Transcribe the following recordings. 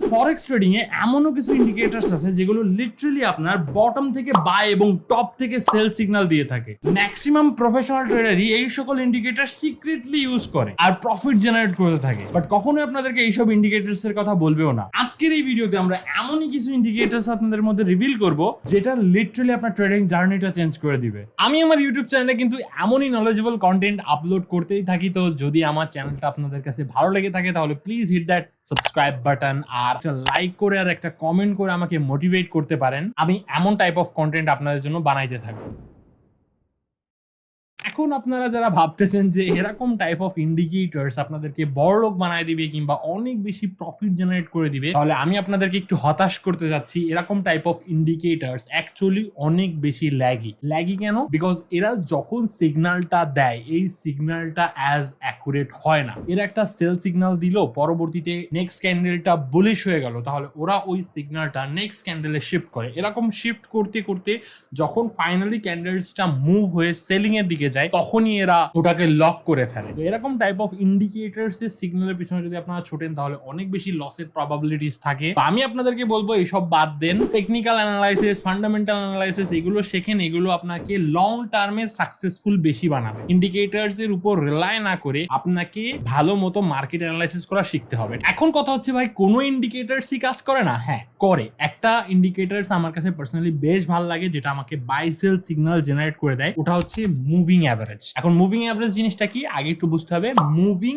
Forex trading এ এমনও কিছু indicators আছে যেগুলো লিটারালি আপনার বটম থেকে বাই এবং টপ থেকে সেল সিগন্যাল দিয়ে থাকে। ম্যাক্সিমাম প্রফেশনাল ট্রেডারই এই সকল ইন্ডিকেটর সিক্রেটলি ইউজ করে আর প্রফিট জেনারেট করতে থাকে। বাট কখনোই আপনাদেরকে এইসব ইন্ডিকেটরস এর কথা বলবেও না। আজকের এই ভিডিওতে আমরা এমনই কিছু ইন্ডিকেটরস আপনাদের মধ্যে রিভিল করব, যেটা লিটারালি আপনার ট্রেডিং জার্নিটা চেঞ্জ করে দিবে। আমি আমার ইউটিউব চ্যানেলে কিন্তু এমনই নলেজেবল কন্টেন্ট আপলোড করতেই থাকি, তো যদি আমার চ্যানেলটা আপনাদের কাছে ভালো লেগে থাকে, তাহলে please hit that subscribe button আর একটা লাইক করে আর একটা কমেন্ট করে আমাকে মোটিভেট করতে পারেন। আমি এমন টাইপ অফ কন্টেন্ট আপনাদের জন্য বানাইতে থাকব। এখন আপনারা যারা ভাবতেছেন যে এরকম টাইপ অফ ইন্ডিকেটরস আপনাদেরকে বড় লোক বানায় দিবে কিংবা অনেক বেশি প্রফিট জেনারেট করে দিবে, তাহলে আমি আপনাদেরকে একটু হতাশ করতে যাচ্ছি। এরকম টাইপ অফ ইন্ডিকেটরস অ্যাকচুয়ালি অনেক বেশি ল্যাগি ল্যাগি কেন? বিকজ এরা যখন সিগন্যালটা দেয়, এই সিগন্যালটা অ্যাজ অ্যাকুরেট হয় না। এরা একটা সেল সিগনাল দিল, পরবর্তীতে নেক্সট ক্যান্ডেলটা বুলিশ হয়ে গেল। তাহলে ওরা ওই সিগনালটা নেক্সট ক্যান্ডেলে শিফট করে। এরকম শিফট করতে করতে যখন ফাইনালি ক্যান্ডেলসটা মুভ হয়ে সেলিং এর দিকে যায় তখনই এরা ওটাকে লক করে ফেলে। তো এরকম টাইপ অফ ইন্ডিকেটার্স এর সিগন্যালের পিছনে যদি আপনারা ছোটেন, তাহলে অনেক বেশি লসের প্রবাবিলিটিস থাকে। আমি আপনাদেরকে বলব, এইসব বাদ দেন। টেকনিক্যাল অ্যানালাইসিস ফান্ডামেন্টাল অ্যানালাইসিস এগুলো শেখেন, এগুলো আপনাকে লং টার্মে সাকসেসফুল বেশি বানাবে। ইন্ডিকেটার্স এর উপর রিলাই না করে আপনাকে ভালো মতো মার্কেট অ্যানালাইসিস করা শিখতে হবে। এখন কথা হচ্ছে ভাই, কোনো ইন্ডিকেটরসই কাজ করে না? হ্যাঁ করে। একটা ইন্ডিকেটরস আমার কাছে পার্সোনালি বেশ ভালো লাগে, যেটা আমাকে বাই সেল সিগন্যাল জেনারেট করে দেয়। ওটা হচ্ছে মুভিং অ্যাভারেজ এখন মুভিং অ্যাভারেজ জিনিসটা কি? আগে একটু বুঝতে হবে। মুভিং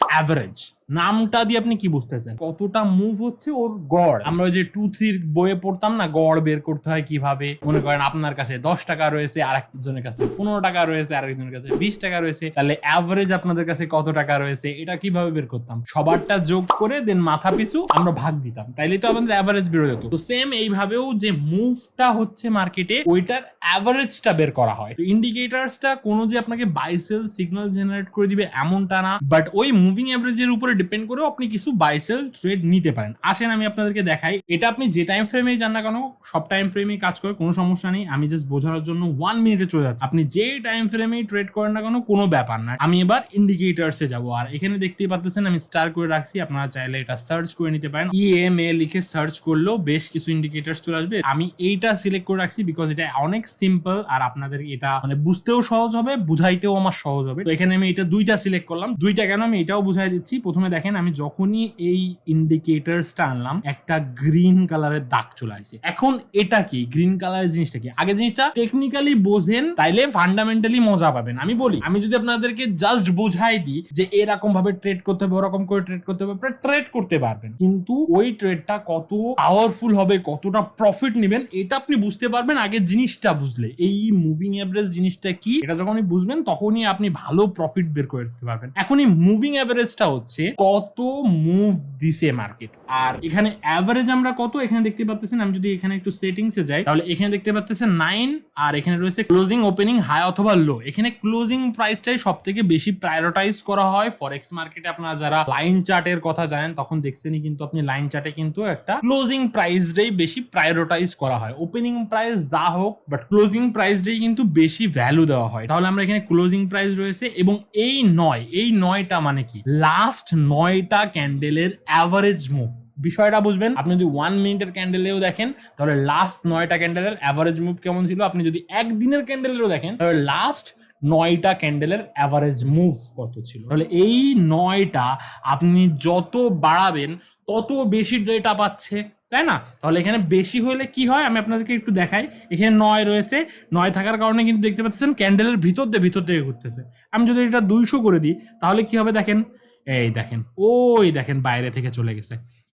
অ্যাভারেজ নামটা দিয়ে আপনি কি বুঝতেছেন? কতটা মুভ হচ্ছে ওর গড়? আমরা যে টু থ্রির বইয়ে পড়তাম না, গড় বের করতে হয় কীভাবে? মনে করেন আপনার কাছে দশ টাকা রয়েছে আর একজনের কাছে পনেরো টাকা রয়েছে আর একজনের কাছে বিশ টাকা রয়েছে। তাহলে অ্যাভারেজ আপনাদের কাছে কত টাকা রয়েছে? এটা কীভাবে বের করতাম? সবারটা যোগ করে দেন মাথা পিছু আমরা ভাগ দিতাম। তাইলে তো আমাদের অ্যাভারেজ বেরো যেত। তো সেম এইভাবেও যে মুভটা হচ্ছে মার্কেটে ওইটার অ্যাভারেজটা বের করা হয়। তো ইন্ডিকেটার্সটা কোনো যে আপনাকে বাইসেল সিগন্যাল জেনারেট করে দিবে এমনটা না। বাট ওই মুভিং অ্যাভারেজের উপরে ডিপেন্ড করেও আপনি কিছু বাইসেল ট্রেড নিতে পারেন। আসেন, আমি আপনাদেরকে দেখাই। এটা আপনি যে টাইম ফ্রেমেই যান না কেন, সব টাইম ফ্রেমেই কাজ করে, কোনো সমস্যা নেই। আমি জাস্ট বোঝানোর জন্য ওয়ান মিনিটে চলে যাচ্ছি। আপনি যে টাইম ফ্রেমেই ট্রেড করেন না কেন, কোনো ব্যাপার না। আমি এবার ইন্ডিকেটার্সে যাব। আর এখানে দেখতেই পাচ্ছেন আমি স্টার করে রাখছি। আপনারা চাইলে এটা সার্চ করে নিতে পারেন। ই এম এ লিখে সার্চ করলেও বেশ কিছু ইন্ডিকেটার্স চলে আসবে। আমি এইটা সিলেক্ট করে রাখছি বিকজ এটা অনেক সিম্পল আর আপনাদের এটা মানে বুঝতেও সহজ হবে, বুঝাইতেও আমার সহজ হবে। তো এখানে আমি এটা দুইটা সিলেক্ট করলাম। দুইটা কেন আমি এটাও বুঝাই দিচ্ছি। প্রথমে দেখেন, আমি যখনই এই ইন্ডিকেটার্সটা আনলাম, একটা গ্রিন কালারের দাগ চলে আসছে এখন এটা কি? গ্রিন কালারের জিনিসটা কি? আগে জিনিসটা টেকনিক্যালি বোঝেন, তাইলে ফান্ডামেন্টালি মজা পাবেন। আমি বলি, আমি যদি আপনাদেরকে জাস্ট বোঝাই দিই যে এরকম ভাবে ট্রেড করতে হবে, ওরকম করে ট্রেড করতে হবে, আপনারা ট্রেড করতে পারবেন। কিন্তু ওই ট্রেডটা কত পাওয়ারফুল হবে, কতটা প্রফিট নেবেন, এটা আপনি বুঝতে পারবেন আগে জিনিসটা বুঝলে। এই মুভিং অ্যাভারেজ জিনিসটা কি? এটা যখনই বুঝবেন, তখনই আপনি ভালো প্রফিট বের করে দিতে পারবেন। এখন এই মুভিং অ্যাভারেজটা হচ্ছে কত মুভ দিছে মার্কেট আর এখানে অ্যাভারেজ আমরা কত? এখানে দেখতে পাচ্ছেন আমি যদি এখানে একটু সেটিংসে যাই, তাহলে এখানে দেখতে পাচ্ছেন নাইন আর এখানে রয়েছে ক্লোজিং ওপেনিং হাই অথবা লো এখানে ক্লোজিং প্রাইসটাই সব থেকে বেশি প্রায়োরিটাইজ করা হয়। ফরেক্স মার্কেটে আপনারা যারা লাইন চার্টের কথা জানেন, তখন দেখছেনই কিন্তু আপনি লাইন চার্টে কিন্তু একটা ক্লোজিং প্রাইসটাই বেশি প্রায়োরিটাইজ করা হয়। ওপেনিং প্রাইস যা হোক বাট ক্লোজিং প্রাইসটাই কিন্তু বেশি ভ্যালু দেওয়া হয়। তাহলে আমরা এখানে ক্লোজিং প্রাইস রয়েছে, এবং এই নয়, এই নয়টা মানে কি? লাস্ট নয়টা ক্যান্ডেলের অ্যাভারেজ মুভ বিষয়টা বুঝবেন, আপনি যদি ওয়ান মিনিটের ক্যান্ডেলেও দেখেন, তাহলে লাস্ট নয়টা ক্যান্ডেলের অ্যাভারেজ মুভ কেমন ছিল? আপনি যদি একদিনের ক্যান্ডেলেরও দেখেন, তাহলে লাস্ট নয়টা ক্যান্ডেলের অ্যাভারেজ মুভ কত ছিল? তাহলে এই নয়টা আপনি যত বাড়াবেন, তত বেশি ডেটা পাচ্ছে, তাই না? তাহলে এখানে বেশি হলে কি হয়? আমি আপনাদেরকে একটু দেখাই। এখানে নয় রয়েছে। নয় থাকার কারণে কিন্তু দেখতে পাচ্ছেন ক্যান্ডেলের ভিতর দিয়ে, ভিতর থেকে ঘুরতেছে। আমি যদি এটা দুইশো করে দিই, তাহলে কি হবে দেখেন? এই দেখেন ওই দেখেন বাইরে থেকে চলে গেছে।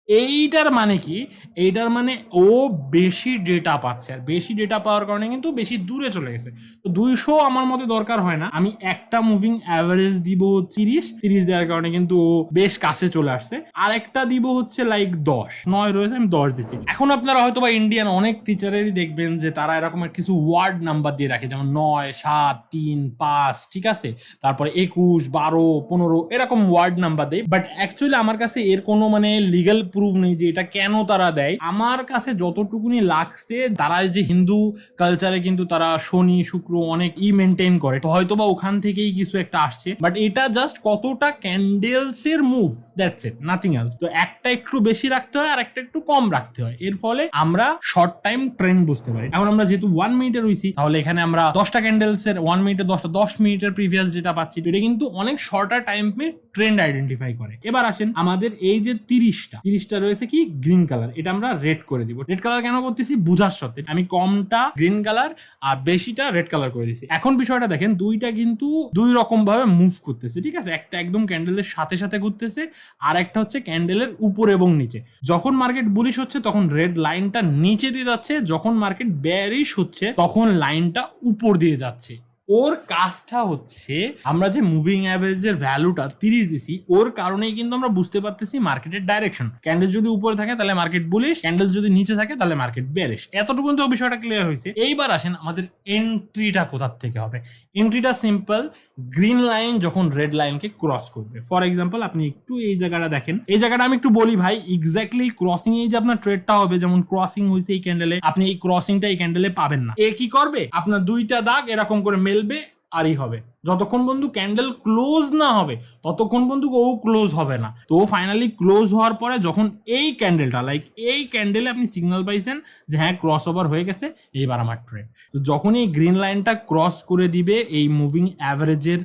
এইটার মানে কি? এইটার মানে ও বেশি ডেটা পাচ্ছে আর বেশি ডেটা পাওয়ার কারণে কিন্তু বেশি দূরে চলে গেছে। তো দুইশো আমার মতে দরকার হয় না। আমি একটা মুভিং অ্যাভারেজ দিব তিরিশ। তিরিশ দেওয়ার কারণে কিন্তু ও বেশ কাছে চলে আসছে। আর একটা দিব হচ্ছে লাইক দশ। নয় রয়েছে, আমি দশ দিচ্ছি। এখন আপনারা হয়তো বা ইন্ডিয়ান অনেক টিচারেরই দেখবেন যে তারা এরকম কিছু ওয়ার্ড নাম্বার দিয়ে রাখে। যেমন নয়, সাত, তিন, পাঁচ, ঠিক আছে? তারপরে একুশ, বারো, পনেরো, এরকম ওয়ার্ড নাম্বার দেয়। বাট অ্যাকচুয়ালি আমার কাছে এর কোনো মানে লিগাল প্রুফ নেই যে এটা কেন তারা দেয়। আমার কাছে যতটুকুনি লাগছে তারা যে হিন্দু কালচারে কিন্তু তারা শনি, শুক্র অনেক ই মেনটেন করে। হয়তো বা ওখান থেকেই কিছু একটা আসছে। বাট এটা জাস্ট কতটা ক্যান্ডেলস এর move that's it nothing else তো একটা একটু বেশি রাখতে হয় আর একটা একটু কম রাখতে হয়। এর ফলে আমরা শর্ট টাইম ট্রেন্ড বুঝতে পারি। এখন আমরা যেহেতু ওয়ান মিনিটে রয়েছি, তাহলে এখানে আমরা দশটা ক্যান্ডেলস এর ওয়ান মিনিটে দশটা, দশ মিনিটের প্রিভিয়াস যেটা পাচ্ছি, এটা কিন্তু অনেক শর্টার টাইমে ট্রেন্ড আইডেন্টিফাই করে। এবার আসেন আমাদের এই যে তিরিশটা। তিরিশটা রয়েছে কি? গ্রিন কালার এটা আমরা রেড করে দিব। রেড কালার কেন করতেছি? বুঝার সত্ত্বে আমি কমটা গ্রিন কালার আর বেশিটা রেড কালার করে দিছি এখন বিষয়টা দেখেন, দুইটা কিন্তু দুই রকম ভাবে মুভ করতেছে, ঠিক আছে? একটা একদম ক্যান্ডেলের সাথে সাথে ঘুরতেছে, আর একটা হচ্ছে ক্যান্ডেলের উপর এবং নিচে। যখন মার্কেট বুলিশ হচ্ছে, তখন রেড লাইনটা নিচে দিয়ে যাচ্ছে। যখন মার্কেট ব্যারিশ হচ্ছে, তখন লাইনটা উপর দিয়ে যাচ্ছে। ওর কাজটা হচ্ছে, আমরা যে মুভিং অ্যাভারেজের ভ্যালুটা তিরিশ দিছি, ওর কারণেই কিন্তু আমরা বুঝতে পারতেছি মার্কেটের ডাইরেকশন ক্যান্ডেল যদি উপরে থাকে, তাহলে মার্কেট বলিস ক্যান্ডেল যদি নিচে থাকে, তাহলে মার্কেট বেরিশ এতটুকু কিন্তু বিষয়টা ক্লিয়ার হয়েছে। এইবার আসেন আমাদের এন্ট্রিটা কোথার থেকে হবে? এন্ট্রিটা সিম্পল, গ্রিন লাইন যখন রেড লাইনকে ক্রস করবে। ফর এক্সাম্পল আপনি একটু এই জায়গাটা দেখেন। এই জায়গাটা আমি একটু বলি ভাই এক্স্যাক্টলি ক্রসিং এই যে আপনার ট্রেডটা হবে, যেমন ক্রসিং হয়েছে এই ক্যান্ডেলে আপনি এই ক্রসিংটা এই ক্যান্ডেলে পাবেন না। এ কি করবে? আপনার দুইটা দাগ এরকম করে মেলবে আরই হবে। যতক্ষণ বন্ধু ক্যান্ডেল ক্লোজ না হবে, ততক্ষণ বন্ধু ও ক্লোজ হবে না। তো ফাইনালি ক্লোজ হওয়ার পরে যখন এই ক্যান্ডেলটা লাইক এই ক্যান্ডেলে আপনি সিগন্যাল পাইছেন যে হ্যাঁ ক্রস ওভার হয়ে গেছে, এইবার আমার ট্রেড তো যখন এই গ্রিন লাইনটা ক্রস করে দিবে, এই মুভিং অ্যাভারেজের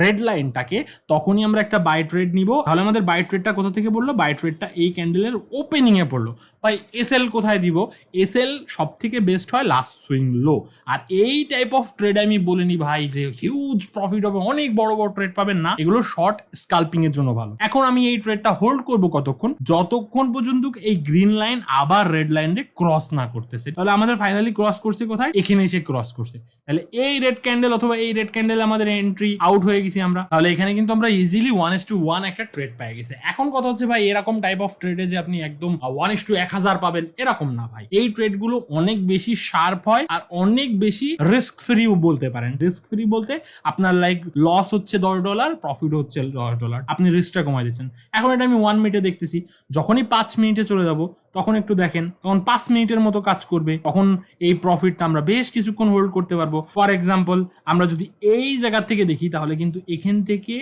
রেড লাইনটাকে তখনই আমরা একটা বাই ট্রেড নিব। তাহলে আমাদের বাই ট্রেডটা কোথা থেকে বলল বাই ট্রেডটা এই ক্যান্ডেলের ওপেনিংয়ে পড়ল। পড়ল এস এল কোথায় দিব? এস এল সব থেকে বেস্ট হয় লাস্ট সুইং লো আর এই টাইপ অফ ট্রেড আমি বলিনি ভাই যে হিউজ প্রফিট হবে, অনেক বড় বড় ট্রেড পাবেন না। এগুলো শর্ট স্কাল্পিং এর জন্য ভালো। এখন আমি এই ট্রেডটা হোল্ড করব কতক্ষণ? যতক্ষণ পর্যন্ত এই গ্রিন লাইন আবার রেড লাইনে ক্রস না করতেছে। তাহলে আমাদের ফাইনালি ক্রস করছে কোথায়? এখানে এসে ক্রস করছে। তাহলে এই রেড ক্যান্ডেল অথবা এই রেড ক্যান্ডেল আমাদের এন্ট্রি আউট হয়ে গেছি আমরা। তাহলে এখানে কিন্তু আমরা easily one is to one একটা ট্রেড পেয়ে গেছে। এখন কথা হচ্ছে ভাই, এরকম টাইপ অফ ট্রেডে যে আপনি একদম ওয়ান ইস টু এক হাজার পাবেন, এরকম না ভাই। এই ট্রেডগুলো অনেক বেশি শার্প হয় আর অনেক বেশি রিস্ক ফ্রি বলতে পারেন। রিস্ক ফ্রি বলতে আপনার লাইক লস হচ্ছে দশ ডলার প্রফিট হচ্ছে দশ ডলার আপনি রিস্কটা কমাই দিচ্ছেন। এখন এটা আমি ওয়ান মিনিটে দেখতেছি। যখনই পাঁচ মিনিটে চলে যাব, তখন একটু দেখেন, তখন পাঁচ মিনিটের মতো কাজ করবে। তখন এই প্রফিটটা আমরা বেশ কিছুক্ষণ হোল্ড করতে পারব। ফর এক্সাম্পল আমরা যদি এই জায়গা থেকে দেখি, তাহলে কিন্তু এখান থেকে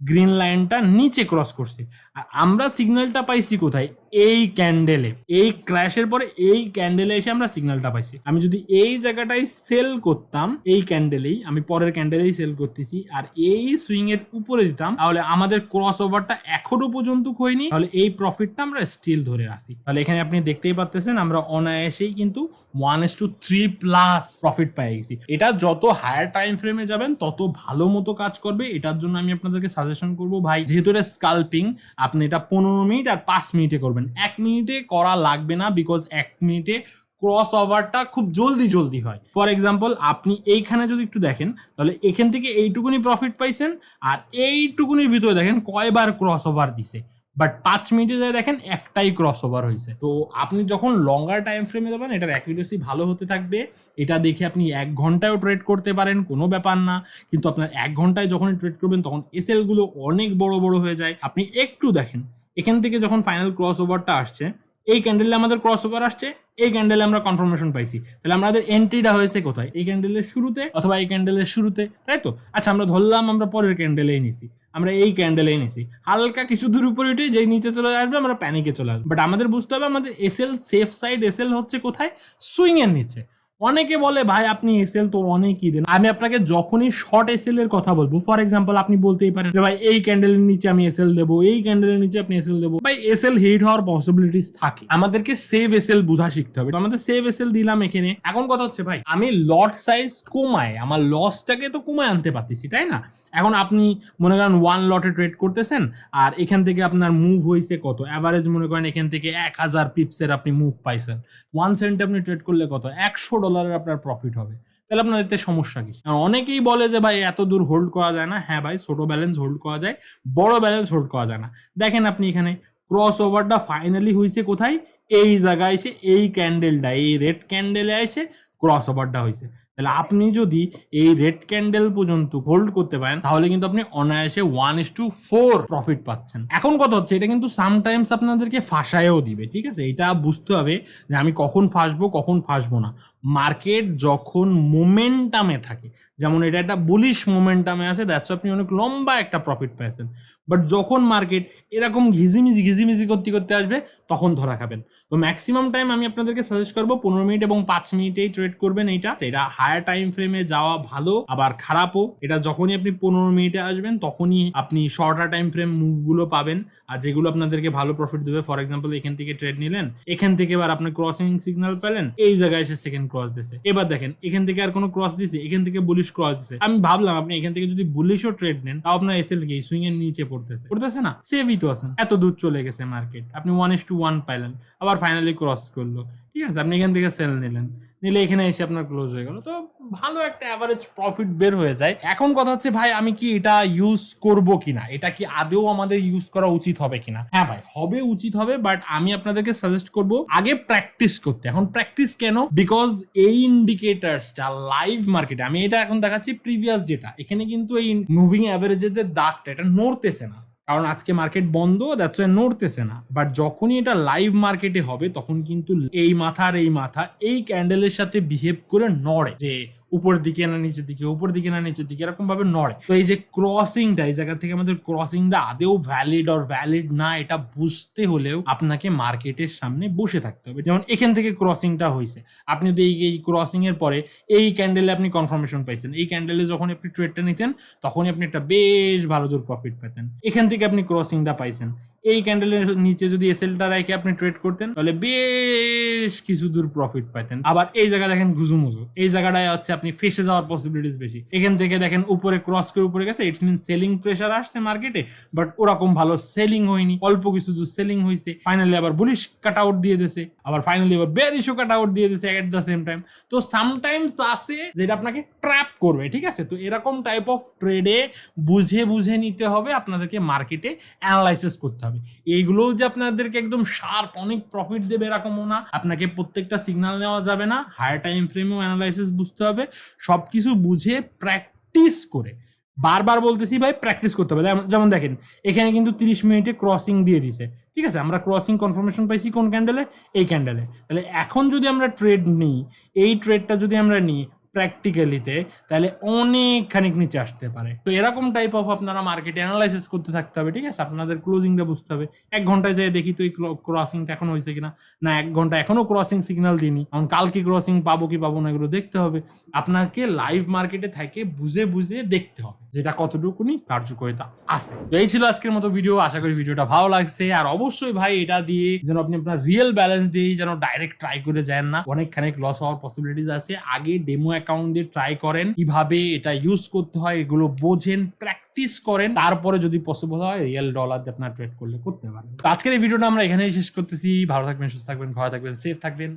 গ্রিন লাইনটা নিচে ক্রস করছে। আর আমরা সিগন্যালটা পাইছি কোথায়? এই ক্যান্ডেলে এই ক্র্যাশের পরে এই ক্যান্ডেলে এসে আমরা সিগন্যালটা পাইছি। আমি যদি এই জায়গাটায় সেল করতাম, এই ক্যান্ডেলেই আমি পরের ক্যান্ডেলেই সেল করতেছি আর এই সুইং এর উপরে দিতাম, তাহলে আমাদের ক্রস ওভারটা এখনও পর্যন্ত হয়নি। তাহলে এই প্রফিটটা আমরা স্টিল ধরে আসি তাহলে এখানে আপনি দেখতেই পাচ্তেছেন আমরা অনায়াসেই কিন্তু one is to three plus profit পেয়ে গেছি। এটা যত হায়ার টাইম ফ্রেমে যাবেন, তত ভালো মতো কাজ করবে। এটার জন্য আমি আপনাদেরকে সাজেশন করব, ভাই, যেহেতু এটা স্কাল্পিং আপনি এটা পনেরো মিনিট আর পাঁচ মিনিটে করবেন। এক মিনিটে করা লাগবে না বিকজ এক মিনিটে ক্রস ওভারটা খুব জলদি জলদি হয়। ফর এক্সাম্পল আপনি এইখানে যদি একটু দেখেন, তাহলে এখান থেকে এইটুকুনি প্রফিট পাইছেন আর এইটুকুনির ভিতরে দেখেন কয়বার ক্রস ওভার দিছে। বাট পাঁচ মিনিটে যায় দেখেন একটাই ক্রস ওভার হয়েছে তো আপনি যখন লঙ্গার টাইম ফ্রেমে যাবেন, এটার অ্যাকুরেসি ভালো হতে থাকবে। এটা দেখে আপনি এক ঘন্টায়ও ট্রেড করতে পারেন, কোনো ব্যাপার না। কিন্তু আপনার এক ঘন্টায় যখন ট্রেড করবেন, তখন এসএলগুলো অনেক বড় বড় হয়ে যায়। আপনি একটু দেখেন এখান থেকে যখন ফাইনাল ক্রস ওভারটা আসছে, এই ক্যান্ডেলে আমাদের ক্রস ওভার আসছে, এই ক্যান্ডেলে আমরা কনফার্মেশন পাইছি। তাহলে আমাদের এন্ট্রিটা হয়েছে কোথায়? এই ক্যান্ডেলের শুরুতে অথবা এই ক্যান্ডেলের শুরুতে, তাই তো? আচ্ছা আমরা ধরলাম আমরা পরের ক্যান্ডেলেই নিছি। আমরা এই ক্যান্ডেলেই নিছি। হালকা কিছু দূর উপরে উঠে যেই নিচে চলে আসবে, আমরা প্যানিকে চলে আসব। বাট আমাদের বুঝতে হবে আমাদের এসএল সেফ সাইড এসএল হচ্ছে কোথায়? সুইং এর নিচে। অনেকে বলে, ভাই, আপনি এসএল তো অনেকই দেন। আমি আপনাকে যখনই শর্ট এসএল এর কথা বলব ফর এক্সাম্পল আপনি বলতেই পারেন যে, ভাই, এই ক্যান্ডেলের নিচে আমি এসএল দেবো, এই ক্যান্ডেলের নিচে আপনি এসএল দেবো। ভাই এসএল হিট হওয়ার পসিবিলিটিস থাকে। আমাদেরকে সেভ এসএল বোঝা শিখতে হবে। আমাদের সেভ এসএল দিলাম এখানে। এখন কথা হচ্ছে, ভাই, আমি লট সাইজ কমায়, আমার লসটাকে তো কমায় আনতে পারতেছি, তাই না? এখন আপনি মনে করেন ওয়ান লটে ট্রেড করতেছেন, আর এখান থেকে আপনার মুভ হয়েছে কত? অ্যাভারেজ মনে করেন এখান থেকে এক হাজার পিপসের আপনি মুভ পাইছেন। ওয়ান সেন্টে আপনি ট্রেড করলে কত? একশো ডলারের আপনার প্রফিট হবে। তাহলে আপনার এতে সমস্যা কি? অনেকেই বলে যে, ভাই, এত দূর হোল্ড করা যায় না। হ্যাঁ ভাই, ছোট ব্যালেন্স হোল্ড করা যায়, বড় ব্যালেন্স হোল্ড করা যায় না। দেখেন আপনি এখানে ক্রস ওভারটা ফাইনালি হয়েছে কোথায়? এই জায়গায় এসে এই ক্যান্ডেলটা এই রেড ক্যান্ডেলে এসে ক্রস ওভারটা হয়েছে তাহলে আপনি যদি এই রেড ক্যান্ডেল পর্যন্ত হোল্ড করতে পারেন, তাহলে কিন্তু আপনি অনায়াসে one is to four profit পাচ্ছেন। এখন কথা হচ্ছে, এটা কিন্তু সামটাইমস আপনাদেরকে ফাঁসায়ও দিবে, ঠিক আছে? এটা বুঝতে হবে যে আমি কখন ফাঁসবো কখন ফাঁসবো না। মার্কেট যখন মোমেন্টামে থাকে, যেমন এটা একটা বুলিশ মোমেন্টামে আছে দ্যাটস আপনি অনেক লম্বা একটা প্রফিট পেয়েছেন বাট যখন মার্কেট এরকম ঘিজিমিজি ঘিজিমিজি করতে করতে আসবে, তখন ধরা খাবেন। তো ম্যাক্সিমাম টাইম আমি আপনাদেরকে সাজেস্ট করব, পনেরো মিনিট এবং পাঁচ মিনিটেই ট্রেড করবেন এইটা। এটা হায়ার টাইম ফ্রেমে যাওয়া ভালো, আবার খারাপও। এটা যখনই আপনি পনেরো মিনিটে আসবেন, তখনই আপনি শর্টার টাইম ফ্রেম মুভগুলো পাবেন, আর যেগুলো আপনাদেরকে ভালো প্রফিট দেবে। ফর এক্সাম্পল এখান থেকে ট্রেড নিলেন, এখান থেকে এবার আপনি ক্রসিং সিগন্যাল পেলেন, এই জায়গায় এসে সেকেন্ড ক্রস দিছে এবার দেখেন, এখান থেকে আর কোনো ক্রস দিছে, এখান থেকে বুলিশ ক্রস দিছে। আমি ভাবলাম, আপনি এখান থেকে যদি বুলিশও ট্রেড নেন, তাও আপনার এসএল কি সুইং এর নিচে পড়তেছে? পড়তেছে না? সেভই তো আছেন। এত দূর চলে গেছে মার্কেট আপনি ওয়ান ইস টু ওয়ান পাইলেন, আবার ফাইনালি ক্রস করল। ঠিক আছে, আপনি এখান থেকে সেল নিলেন। নিলে এখানে এসে আপনার ক্লোজ হয়ে গেল। তো ভালো একটা অ্যাভারেজ প্রফিট বের হয়ে যায়। এখন কথা হচ্ছে, ভাই, আমি কি এটা ইউজ করব কিনা? এটা কি আদেও আমাদের ইউজ করা উচিত হবে কিনা? হ্যাঁ ভাই, হবে, উচিত হবে বাট আমি আপনাদেরকে সাজেস্ট করব আগে প্র্যাকটিস করতে। এখন প্র্যাকটিস কেন? বিকজ এই ইন্ডিকেটার্সটা লাইভ মার্কেটে আমি এটা এখন দেখাচ্ছি প্রিভিয়াস ডেটা এখানে কিন্তু এই মুভিং অ্যাভারেজের দাগটা, এটা নড়তেছে না। কারণ আজকে মার্কেট বন্ধ দ্যাটস ওয়াই নড়তেছে না। বাট যখনই এটা লাইভ মার্কেটে হবে, তখন কিন্তু এই মাথা আর এই মাথা, এই ক্যান্ডেলের সাথে বিহেভ করে নড়ে যে উপরের দিকে না নিচের দিকে, উপরের দিকে না নিচের দিকে এরকম ভাবে নড়ে। তো এই যে ক্রসিংটা এই জায়গা থেকে আমাদের ক্রসিংটা আদেও ভ্যালিড অর ভ্যালিড না, এটা বুঝতে হলেও আপনাকে মার্কেটের সামনে বসে থাকতে হবে। যেমন এখান থেকে ক্রসিংটা হয়েছে আপনি যদি এই এই ক্রসিং এর পরে এই ক্যান্ডেলে আপনি কনফার্মেশন পাইছেন, এই ক্যান্ডেলে যখন আপনি ট্রেডটা নিতেন, তখনই আপনি একটা বেশ ভালো দূর প্রফিট পেতেন। এখান থেকে আপনি ক্রসিংটা পাইছেন। এই ক্যান্ডেলের নিচে যদি এসএলটা রেখে আপনি ট্রেড করতেন, তাহলে বেশ কিছু দূর প্রফিট পাইতেন। আবার এই জায়গা দেখেন ঘুজুমুজু এই জায়গাটায় হচ্ছে আপনি ফেসে যাওয়ার পসিবিলিটিস বেশি। এখান থেকে দেখেন উপরে ক্রস করে উপরে গেছে ইটস মিন সেলিং প্রেশার আসছে মার্কেটে বাট ওরকম ভালো সেলিং হয়নি। অল্প কিছু দূর সেলিং হয়েছে ফাইনালি আবার বুলিশ কাট আউট দিয়ে দিয়েছে। আবার ফাইনালি আবার বেয়ারিশও কাট আউট দিয়ে দিয়েছে এট দ্য সেম টাইম তো সামটাইমস আছে যেটা আপনাকে ট্র্যাপ করবে, ঠিক আছে? তো এরকম টাইপ অফ ট্রেডে বুঝে বুঝে নিতে হবে, আপনাদেরকে মার্কেটে অ্যানালাইসিস করতে হবে। এইগুলোও যে আপনাদেরকে একদম শার্প অনেক প্রফিট দেবে এরকমও না। আপনাকে প্রত্যেকটা সিগন্যাল নেওয়া যাবে না। হায়ার টাইম ফ্রেমেও অ্যানালাইসিস বুঝতে হবে। সব কিছু বুঝে প্র্যাকটিস করে। বারবার বলতেছি ভাই প্র্যাকটিস করতে হবে। যেমন দেখেন, এখানে কিন্তু তিরিশ মিনিটে ক্রসিং দিয়ে দিছে। ঠিক আছে? আমরা ক্রসিং কনফার্মেশন পাইছি কোন ক্যান্ডেলে এই ক্যান্ডেলে তাহলে এখন যদি আমরা ট্রেড নিই, এই ট্রেডটা যদি আমরা নিই প্র্যাকটিক্যালিতে তাহলে অনেক খানিক নিচে আসতে পারে। তো এরকম টাইপ অফ আপনারা মার্কেটে অ্যানালাইসিস করতে থাকতে হবে, ঠিক আছে? আপনাদের ক্লোজিংটা বুঝতে হবে। এক ঘন্টায় যেয়ে দেখি তো এই ক্রসিংটা এখন হয়েছে কিনা। না, এক ঘণ্টা এখনও ক্রসিং সিগন্যাল দিইনি। কারণ কালকে ক্রসিং পাবো কি পাবো না এগুলো দেখতে হবে। আপনাকে লাইভ মার্কেটে থাকে বুঝে বুঝে দেখতে হবে যেটা কতটুকুনি কার্যকরিতা আছে। তো এই ছিল আজকের মতো ভিডিও আশা করি ভিডিওটা ভালো লাগছে। আর অবশ্যই ভাই, এটা দিয়ে যেন আপনি আপনার রিয়েল ব্যালেন্স দিয়ে যেন ডাইরেক্ট ট্রাই করে যান না। অনেক খানিক লস হওয়ার পসিবিলিটিস আছে। আগে ডেমো অ্যাকাউন্ট দিয়ে ট্রাই করেন, কীভাবে এটা ইউজ করতে হয়, এগুলো বোঝেন প্র্যাকটিস করেন, তারপরে যদি পসিবল হয় রিয়েল ডলার দিয়ে আপনার ট্রেড করলে করতে পারেন। আজকের এই ভিডিওটা আমরা এখানেই শেষ করতেছি। ভালো থাকবেন, সুস্থ থাকবেন, ঘরে থাকবেন সেফ থাকবেন।